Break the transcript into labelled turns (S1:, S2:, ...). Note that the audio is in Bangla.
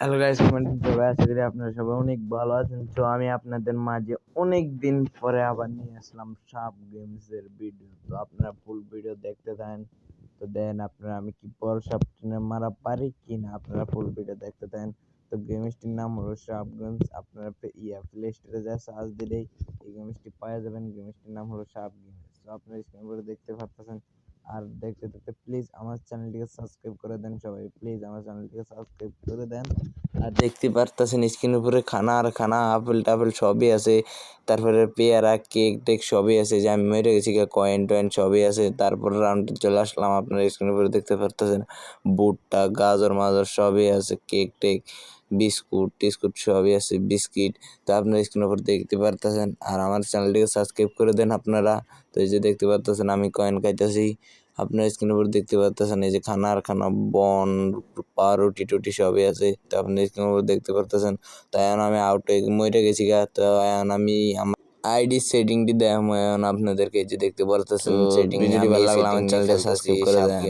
S1: হ্যালো গাইস কমেন্ট সবাই আশা করি আপনারা সবাই অনেক ভালো আছেন। তো আমি আপনাদের মাঝে অনেক দিন পরে আবার নিয়ে আসলাম সাপ গেমস এর ভিডিও তো আপনারা ফুল ভিডিও দেখতে থাকেন। তো দেন আপনারা, আমি কি বড় সাপ টেনে মারা পারি কি না, আপনারা ফুল ভিডিও দেখতে থাকেন। তো গেমসটির নাম হলো সাপ গেমস আপনারা ইয়া প্লে স্টোরে যা সার্চ দিলেই এই গেমসটি পাওয়া যাবেন। গেমসটির নাম হলো সাপ গেমস তো আপনারা স্ক্রিন করে দেখতে পাচ্ছেন আর দেখতে দেখতে প্লিজ আমার চ্যানেলটিকে সাবস্ক্রাইব করে দেন সবাই। প্লিজ আমার চ্যানেলটিকে সাবস্ক্রাইব করে দেন। আর দেখতে পারতেছেন স্ক্রিনের উপরে খানা আর খানা, আপেল টাপেল সবই আছে। তারপরে পেয়ারা, কেক টেক সবই আছে। যে আমি মেরে গেছি কয়েন টয়েন সবই আছে। তারপর রাউন্ডে চলে আসলাম আপনার স্ক্রিনের উপরে, দেখতে পারতেছেন? ভুট্টা, গাজর, মাজর সবই আছে। কেক টেক, বিস্কুট, টিস্কুট সবই আছে। বিস্কিট, তো আপনার স্ক্রিনের উপর দেখতে পারতেছেন। আর আমার চ্যানেলটিকে সাবস্ক্রাইব করে দেন আপনারা। তো এই যে দেখতে পারতেছেন, আমি কয়েন খাইতেছি। আপনার স্ক্রিনের উপর দেখতে পারতেছেন এই যে খানা আর খানা বন পাউরুটি টুটি সবই আছে। তো আপনি স্ক্রিনের উপর দেখতে পারতেছেন। তো এখন আমি আউট মরে গেছি গা। তো এখন আমি আমার আইডি সেটিংটি দেয় এখন আপনাদেরকে এই যে দেখতে পারতেছেন সেটিং
S2: ভিডিওটি
S1: ভিডিও
S2: ভালো লাগল আমার চ্যানেলটা সাবস্ক্রাইব করে।
S1: দেন।